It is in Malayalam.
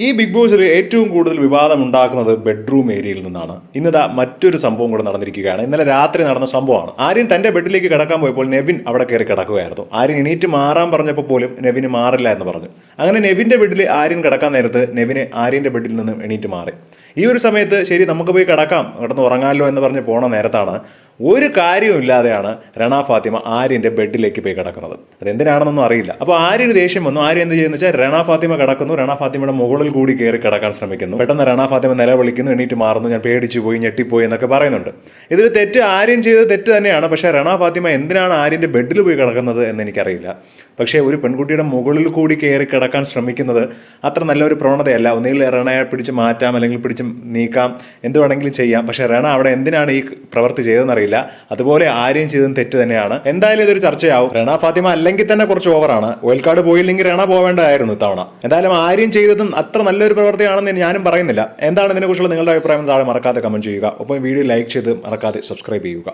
ഈ ബിഗ് ബോസിൽ ഏറ്റവും കൂടുതൽ വിവാദം ഉണ്ടാക്കുന്നത് ബെഡ്റൂം ഏരിയയിൽ നിന്നാണ്. ഇന്നതാ മറ്റൊരു സംഭവം കൂടെ നടന്നിരിക്കുകയാണ്. ഇന്നലെ രാത്രി നടന്ന സംഭവമാണ്. ആര്യൻ തന്റെ ബെഡിലേക്ക് കിടക്കാൻ പോയപ്പോൾ നെവിൻ അവിടെ കയറി കിടക്കുകയായിരുന്നു. ആര്യൻ എണീറ്റ് മാറാൻ പറഞ്ഞപ്പോൾ പോലും നെവിന് മാറില്ല എന്ന് പറഞ്ഞു. അങ്ങനെ നെവിന്റെ ബെഡിൽ ആര്യൻ കിടക്കാൻ നേരത്ത് നെവിന് ആര്യന്റെ ബെഡിൽ നിന്നും എണീറ്റ് മാറി. ഈ ഒരു സമയത്ത് ശരി നമുക്ക് പോയി കിടക്കാം കിടന്ന് ഉറങ്ങാമല്ലോ എന്ന് പറഞ്ഞ് പോണ നേരത്താണ് ഒരു കാര്യവും ഇല്ലാതെയാണ് ഫാത്തിമ ആര്യന്റെ ബെഡിലേക്ക് പോയി കിടക്കുന്നത്. അതെന്തിനാണെന്നൊന്നും അറിയില്ല. അപ്പോൾ ആര്യന് ദേഷ്യം വന്നു. ആര്യ എന്ത് ചെയ്യുന്നു വെച്ചാൽ രണ ഫാത്തിമ കിടക്കുന്നു. രണ ഫാത്തിമയുടെ മുകളിൽ കൂടി കയറി കിടക്കാൻ ശ്രമിക്കുന്നു. പെട്ടെന്ന് രണ ഫാത്തിമ നിലവിളിക്കുന്നു. എണീറ്റ് മാറുന്നു. ഞാൻ പേടിച്ചു പോയി ഞെട്ടിപ്പോയി എന്നൊക്കെ പറയുന്നുണ്ട്. ഇതിൽ തെറ്റ് ആര്യൻ ചെയ്തത് തെറ്റ് തന്നെയാണ്. പക്ഷേ രണ ഫാത്തിമ എന്തിനാണ് ആര്യന്റെ ബെഡിൽ പോയി കിടക്കുന്നത് എന്ന് എനിക്കറിയില്ല. പക്ഷേ ഒരു പെൺകുട്ടിയുടെ മുകളിൽ കൂടി കയറി കിടക്കാൻ ശ്രമിക്കുന്നത് അത്ര നല്ലൊരു പ്രവണതയല്ല. ഒന്നുകിൽ റണയെ പിടിച്ച് മാറ്റാം അല്ലെങ്കിൽ പിടിച്ച് നീക്കാം എന്ത് വേണമെങ്കിലും ചെയ്യാം. പക്ഷേ റണ അവിടെ എന്തിനാണ് ഈ പ്രവൃത്തി ചെയ്തതെന്നറിയില്ല. അതുപോലെ ആര്യം ചെയ്തതും തെറ്റ് തന്നെയാണ്. എന്തായാലും ഇതൊരു ചർച്ചയാവും. രണ ഫാത്തിമ അല്ലെങ്കിൽ തന്നെ കുറച്ച് ഓവറാണ് ഓയിൽക്കാട് പോയില്ലെങ്കിൽ റണ പോവേണ്ടതായിരുന്നു ഇത്തവണ. എന്തായാലും ആര്യം ചെയ്തതും അത്ര നല്ലൊരു പ്രവൃത്തിയാണെന്ന് ഞാനും പറയുന്നില്ല. എന്താണ് ഇതിനെക്കുറിച്ചുള്ള നിങ്ങളുടെ അഭിപ്രായം താഴെ മറക്കാതെ കമന്റ് ചെയ്യുക. ഒപ്പം വീഡിയോ ലൈക്ക് ചെയ്ത് മറക്കാതെ സബ്സ്ക്രൈബ് ചെയ്യുക.